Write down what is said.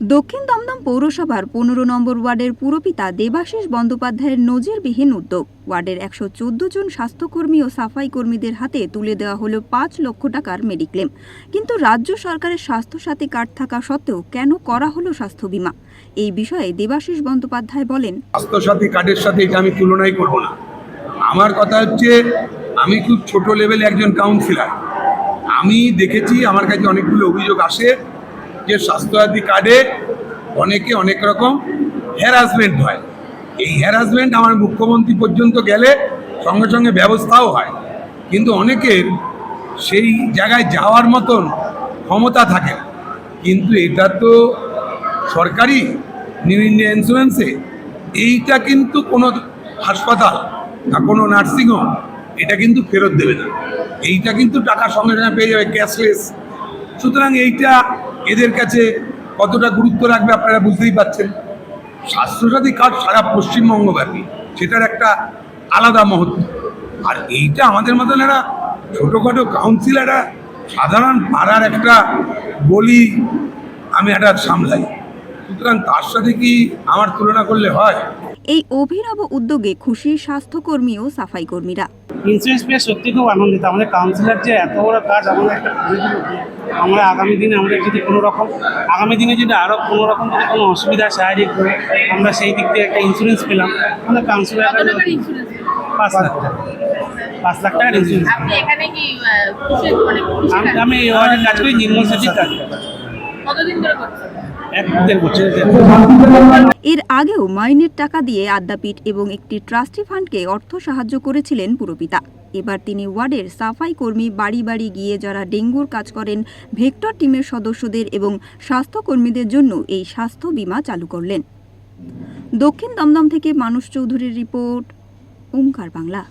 দক্ষিণ দমদম পৌরসভার পনেরো নম্বর ওয়ার্ডের পুরপিতা দেবাশিস বন্দ্যোপাধ্যায়ের নজিরবিহীন উদ্যোগ। ওয়ার্ডের একশো চোদ্দ জন স্বাস্থ্যকর্মী ও সাফাই কর্মীদের হাতে তুলে দেওয়া হলো পাঁচ লক্ষ টাকার মেডিক্লেম। কিন্তু রাজ্য সরকারের স্বাস্থ্যসাথী কার্ড থাকা সত্ত্বেও কেন করা হলো স্বাস্থ্য বীমা? এই বিষয়ে দেবাশিস বন্দ্যোপাধ্যায় বলেন, স্বাস্থ্যসাথী কার্ডের সাথে আমি তুলনাই করব না। আমার কথা হচ্ছে, আমি খুব ছোট লেভেলে একজন কাউন্সিলর আমি দেখেছি, আমার কাছে অনেকগুলো অভিযোগ আসে। যে স্বাস্থ্যসাথী কার্ডে অনেকে অনেক রকম হ্যারাসমেন্ট হয়। এই হ্যারাসমেন্ট আমার মুখ্যমন্ত্রী পর্যন্ত গেলে সঙ্গে সঙ্গে ব্যবস্থাও হয়। কিন্তু অনেকের সেই জায়গায় যাওয়ার মতন ক্ষমতা থাকে কিন্তু এটা তো সরকারি নিউ ইন্ডিয়া ইন্স্যুরেন্সে এইটা কিন্তু কোনো হাসপাতাল বা কোনো নার্সিংহোম এটা কিন্তু ফেরত দেবে না। এইটা কিন্তু টাকা সঙ্গে সঙ্গে পেয়ে যাবে ক্যাশলেস সুতরাং এইটা এদের কাছে কতটা গুরুত্ব রাখবে আপনারা বুঝতেই পারছেন। স্বাস্থ্যসাথী কার্ড সারা পশ্চিমবঙ্গব্যাপী সেটার একটা আলাদা মহত্ব। আর এইটা আমাদের মতন এরা ছোটোখাটো কাউন্সিলাররা সাধারণ পাড়ার একটা বলি আমি একটা সামলাই। সুতরাং তার সাথে কি আমার তুলনা করলে হয়? এই অভিনব উদ্যোগে খুশি স্বাস্থ্যকর্মী ও সাফাই কর্মীরা ইন্স্যুরেন্স পেয়ে সত্যি খুব আনন্দিত। আমাদের কাউন্সিলর যে এত বড় কাজ আমাদের একটা করে দিল আমরা আগামী দিনে আমাদের যদি কোনো রকম আগামী দিনে যদি আরও কোনো রকম যদি কোনো অসুবিধা শারীরিক হয় আমরা সেই দিক থেকে একটা ইন্স্যুরেন্স পেলাম। আমাদের কাউন্সিলর পাঁচ লাখ টাকা। পাঁচ লাখ টাকার ইন্স্যুরেন্স আপনি এখানে কি আহ, খুশি মানে আমি এই ওয়ার্ডে কাজ করি নির্মল সেটির কাজ করি। এক দেড় বছর। এর আগেও মাইনের টাকা দিয়ে আদ্যাপীঠ এবং একটি ট্রাস্টি ফান্ডকে অর্থ সাহায্য করেছিলেন পুরপিতা। এবার তিনি ওয়ার্ডের সাফাই কর্মী, বাড়ি বাড়ি গিয়ে যারা ডেঙ্গুর কাজ করেন, ভেক্টর টিমের সদস্যদের এবং স্বাস্থ্যকর্মীদের জন্য এই স্বাস্থ্য বিমা চালু করলেন। দক্ষিণ দমদম থেকে মানুষ চৌধুরীর রিপোর্ট ওঙ্কার বাংলা।